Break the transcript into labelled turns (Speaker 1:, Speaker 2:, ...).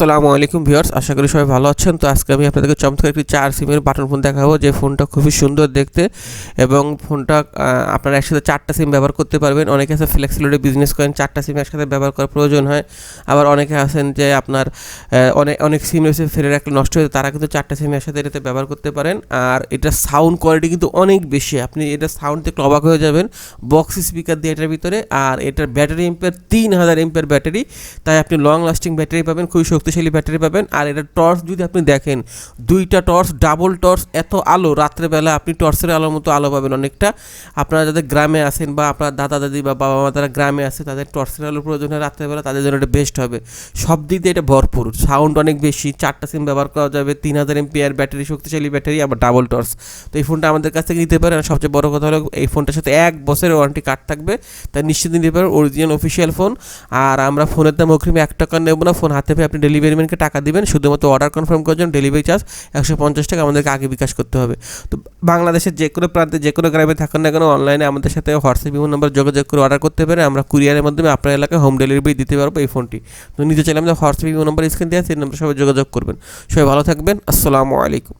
Speaker 1: আসসালামু আলাইকুম ভিউয়ার্স, আশা করি সবাই ভালো আছেন। তো আজকে আমি আপনাদেরকে চমৎকার একটি চার সিমের বাটন ফোন দেখাবো, যে ফোনটা খুবই সুন্দর দেখতে এবং ফোনটা আপনারা একসাথে চারটা সিম ব্যবহার করতে পারবেন। অনেকে আছে ফ্লেক্সিলিটি বিজনেস করেন চারটা সিম একসাথে ব্যবহার করার প্রয়োজন হয়। আবার অনেকে আছেন যে আপনার অনেক অনেক সিম রয়েছে, ফেলে রাখলে নষ্ট হয়ে তারা কিন্তু চারটা সিম একসাথে এটাতে ব্যবহার করতে পারেন। আর এটা সাউন্ড কোয়ালিটি কিন্তু অনেক বেশি, আপনি এটা সাউন্ড দেখলে অবাক হয়ে যাবেন। বক্স স্পিকার দিয়ে এটার ভিতরে, আর এটার ব্যাটারি এম্পের তিন হাজার এম্পের ব্যাটারি তাই আপনি লং লাস্টিং ব্যাটারি পাবেন, খুবই শক্তিশালী ব্যাটারি পাবেন। আর এটা টর্চ যদি আপনি দেখেন, দুইটা টর্চ, ডাবল টর্চ, এত আলো, রাত্রেবেলা আপনি টর্চের আলোর মতো আলো পাবেন অনেকটা। আপনারা যাদের গ্রামে আছেন বা আপনার দাদা দাদি বা বাবা মা তারা গ্রামে আছে, তাদের টর্চের আলোর প্রয়োজন হয় রাত্রেবেলা, তাদের জন্য এটা বেস্ট হবে। সব দিক দিয়ে এটা ভরপুর সাউন্ড অনেক বেশি, চারটা সিম ব্যবহার করা যাবে, তিন হাজার এমপিআর ব্যাটারি, শক্তিশালী ব্যাটারি, আবার ডাবল টর্চ তো এই ফোনটা আমাদের কাছ থেকে নিতে পারেন। সবচেয়ে বড় কথা হলো, এই ফোনটার সাথে এক বছরের ওয়ারেন্টি কার্ড থাকবে। তাই নিশ্চিত নিতে পারেন অরিজিনাল অফিসিয়াল ফোন আর আমরা ফোনের দাম অগ্রিমে এক টাকা নেব না ফোন হাতে পেয়ে আপনি ডেলিভারি ম্যানকে টাকা দেবেন, শুধুমাত্র অর্ডার কনফার্ম করার জন্য ডেলিভারি চার্জ একশো পঞ্চাশ টাকা আমাদেরকে আগে বিকাশ করতে হবে। তো বাংলাদেশের যে কোনো প্রান্তে, যে কোনো গ্রামে থাকুন না কেন অনলাইনে আমাদের সাথে হোয়াটসঅ্যাপ বিভিন্ন নম্বর যোগাযোগ করে অর্ডার করতে পারেন। আমরা কুরিয়ারের মাধ্যমে আপনার এলাকায় হোম ডেলিভারি দিতে পারব এই ফোনটি তো নিজে চাইলে আমাদের হোয়াটসঅ্যাপ বিভিন্ন নম্বর স্ক্রিন দেওয়া সেই নম্বর সবাই যোগাযোগ করবেন। সবাই ভালো থাকবেন। আসসালামু আলাইকুম।